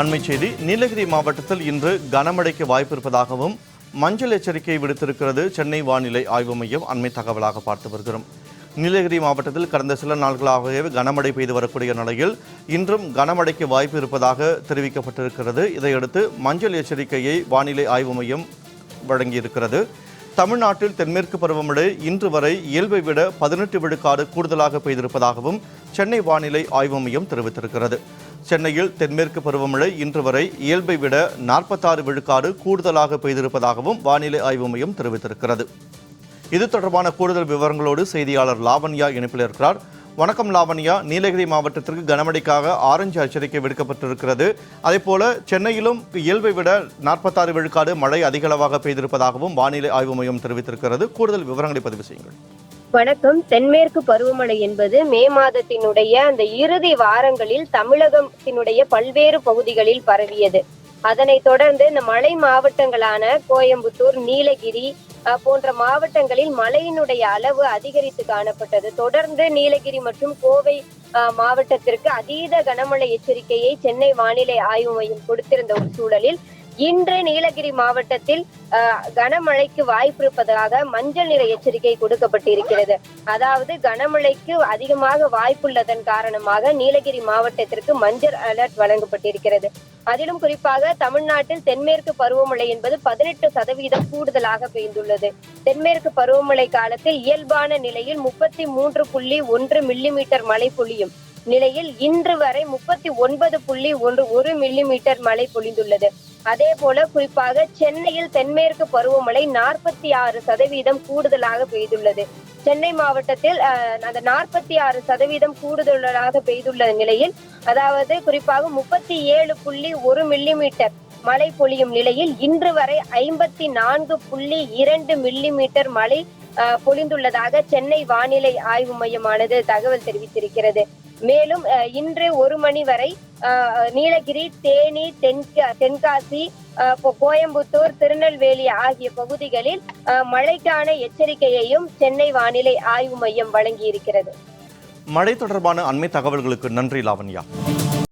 அண்மை செய்தி நீலகிரி மாவட்டத்தில் இன்று கனமழைக்கு வாய்ப்பு இருப்பதாகவும் மஞ்சள் எச்சரிக்கை விடுத்திருக்கிறது சென்னை வானிலை ஆய்வு மையம். அண்மை தகவலாக பார்த்து வருகிறோம். நீலகிரி மாவட்டத்தில் கடந்த சில நாட்களாகவே கனமழை பெய்து வரக்கூடிய நிலையில் இன்றும் கனமழைக்கு வாய்ப்பு இருப்பதாக தெரிவிக்கப்பட்டிருக்கிறது. இதையடுத்து மஞ்சள் எச்சரிக்கையை வானிலை ஆய்வு மையம் வழங்கியிருக்கிறது. தமிழ்நாட்டில் தென்மேற்கு பருவமழை இன்று வரை இயல்பை விட பதினெட்டு விழுக்காடு கூடுதலாக பெய்திருப்பதாகவும் சென்னை வானிலை ஆய்வு மையம் தெரிவித்திருக்கிறது. சென்னையில் தென்மேற்கு பருவமழை இன்று வரை இயல்பை விட நாற்பத்தாறு விழுக்காடு கூடுதலாக பெய்திருப்பதாகவும் வானிலை ஆய்வு மையம் தெரிவித்திருக்கிறது. இது தொடர்பான கூடுதல் விவரங்களோடு செய்தியாளர் லாவண்யா இணைப்பில் இருக்கிறார். வணக்கம் லாவண்யா. நீலகிரி மாவட்டத்திற்கு கனமழைக்காக ஆரஞ்சு எச்சரிக்கை விடுக்கப்பட்டிருக்கிறது. அதேபோல சென்னையிலும் இயல்பை விட நாற்பத்தாறு விழுக்காடு மழை அதிகளவாக பெய்திருப்பதாகவும் வானிலை ஆய்வு மையம் தெரிவித்திருக்கிறது. கூடுதல் விவரங்களை பதிவு செய்யுங்கள். வணக்கம். தென்மேற்கு பருவமழை என்பது மே மாதத்தினுடைய அந்த இறுதி வாரங்களில் தமிழகத்தினுடைய பல்வேறு பகுதிகளில் பரவியது. அதனை தொடர்ந்து இந்த மலை மாவட்டங்களான கோயம்புத்தூர் நீலகிரி போன்ற மாவட்டங்களில் மழையினுடைய அளவு அதிகரித்து காணப்பட்டது. தொடர்ந்து நீலகிரி மற்றும் கோவை மாவட்டத்திற்கு அதீத கனமழை எச்சரிக்கையை சென்னை வானிலை ஆய்வு மையம் கொடுத்திருந்த ஒரு சூழலில் இன்று நீலகிரி மாவட்டத்தில் கனமழைக்கு வாய்ப்பு இருப்பதாக மஞ்சள் நிற எச்சரிக்கை கொடுக்கப்பட்டிருக்கிறது. அதாவது கனமழைக்கு அதிகமாக வாய்ப்புள்ளதன் காரணமாக நீலகிரி மாவட்டத்திற்கு மஞ்சள் அலர்ட் வழங்கப்பட்டிருக்கிறது. அதிலும் குறிப்பாக தமிழ்நாட்டில் தென்மேற்கு பருவமழை என்பது பதினெட்டு சதவீதம் கூடுதலாக பெய்துள்ளது. தென்மேற்கு பருவமழை காலத்தில் இயல்பான நிலையில் முப்பத்தி மூன்று புள்ளி ஒன்று மில்லிமீட்டர் மழை பொழியும் நிலையில் இன்று வரை முப்பத்தி ஒன்பது புள்ளி ஒன்று ஒரு மில்லிமீட்டர் மழை பொழிந்துள்ளது. அதே போல குறிப்பாக சென்னையில் தென்மேற்கு பருவமழை நாற்பத்தி ஆறு சதவீதம் கூடுதலாக பெய்துள்ளது. சென்னை மாவட்டத்தில் அந்த நாற்பத்தி ஆறு சதவீதம் கூடுதலாக பெய்துள்ள நிலையில் அதாவது குறிப்பாக முப்பத்தி ஏழு புள்ளி ஒரு மில்லிமீட்டர் மழை பொழியும் நிலையில் இன்று வரை ஐம்பத்தி நான்கு புள்ளி இரண்டு மில்லிமீட்டர் மழை பொழிந்துள்ளதாக சென்னை வானிலை ஆய்வு மையமானது தகவல் தெரிவித்திருக்கிறது. மேலும் அஹ், இன்று ஒரு மணி வரை நீலகிரி தேனி தென்கா தென்காசி கோயம்புத்தூர் திருநெல்வேலி ஆகிய பகுதிகளில் அஹ், மழைக்கான எச்சரிக்கையையும் சென்னை வானிலை ஆய்வு மையம் வழங்கியிருக்கிறது. மழை தொடர்பான அண்மை தகவல்களுக்கு நன்றி லாவண்யா.